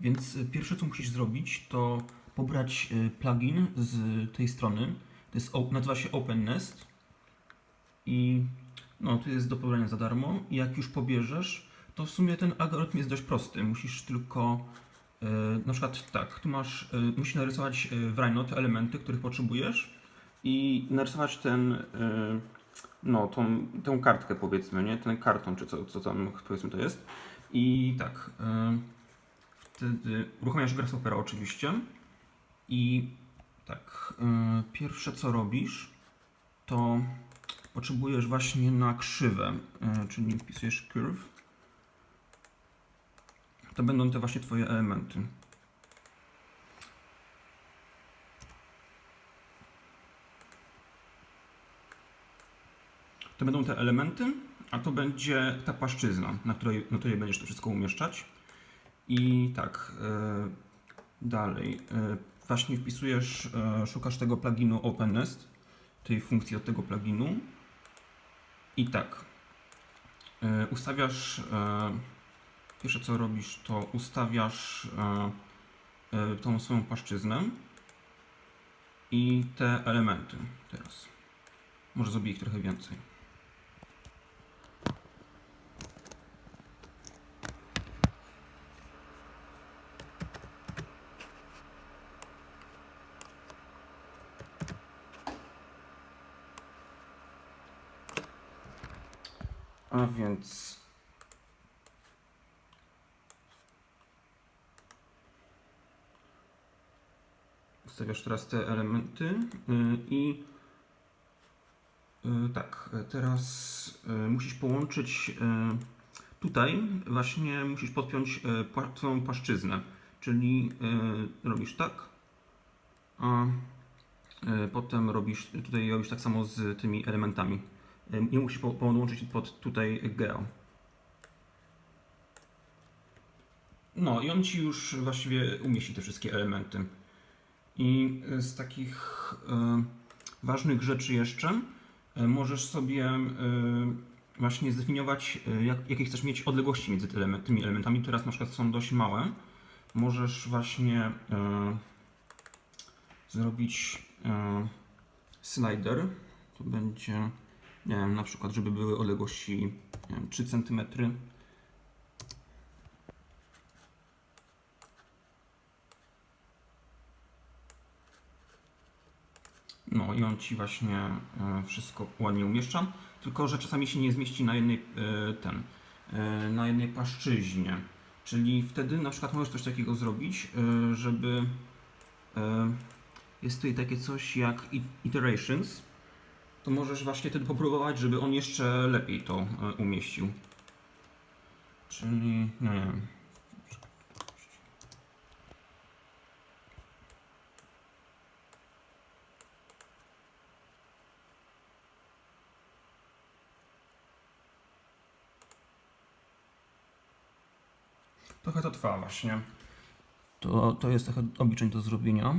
Więc y, pierwsze co musisz zrobić, to pobrać y, plugin z tej strony. To jest, nazywa się OpenNest. I no, tu jest do pobrania za darmo. I jak już pobierzesz, to w sumie ten algorytm jest dość prosty. Musisz tylko y, na przykład tak, tu masz, musisz narysować w Rhino te elementy, których potrzebujesz i narysować ten, no, tą, tą kartkę powiedzmy, nie? Ten karton, czy co, co tam powiedzmy to jest. I tak, wtedy uruchamiasz Grasshoppera oczywiście i tak, y, pierwsze co robisz, to potrzebujesz właśnie na krzywę, y, czyli wpisujesz curve. To będą te właśnie twoje elementy. To będą te elementy, a to będzie ta płaszczyzna, na której, na której będziesz to wszystko umieszczać. I tak, e, dalej. E, właśnie wpisujesz, e, szukasz tego pluginu OpenNest, tej funkcji od tego pluginu. I tak, ustawiasz, pierwsze co robisz, to ustawiasz tą swoją płaszczyznę i te elementy teraz. Może zrobię ich trochę więcej. A więc. Ustawiasz teraz te elementy y, i y, tak, teraz y, musisz połączyć tutaj właśnie musisz podpiąć twoją płaszczyznę, czyli robisz tak, a potem robisz tutaj robisz tak samo z tymi elementami. Nie musisz po- podłączyć pod tutaj geo. No i on ci już właściwie umieści te wszystkie elementy. I y, z takich y, ważnych rzeczy jeszcze y, możesz sobie właśnie zdefiniować, jak, jakie chcesz mieć odległości między tymi elementami. Teraz na przykład są dość małe. Możesz właśnie zrobić slider. To będzie, wiem, na przykład, żeby były odległości wiem, 3 cm. No i on ci właśnie e, wszystko ładnie umieszcza, tylko że czasami się nie zmieści na jednej e, ten, e, na jednej płaszczyźnie. Czyli wtedy na przykład możesz coś takiego zrobić, żeby jest tutaj takie coś jak iterations, to możesz właśnie wtedy popróbować, żeby on jeszcze lepiej to e, umieścił. Czyli, no nie wiem, Trochę to trwa właśnie. To, to jest trochę obliczeń do zrobienia.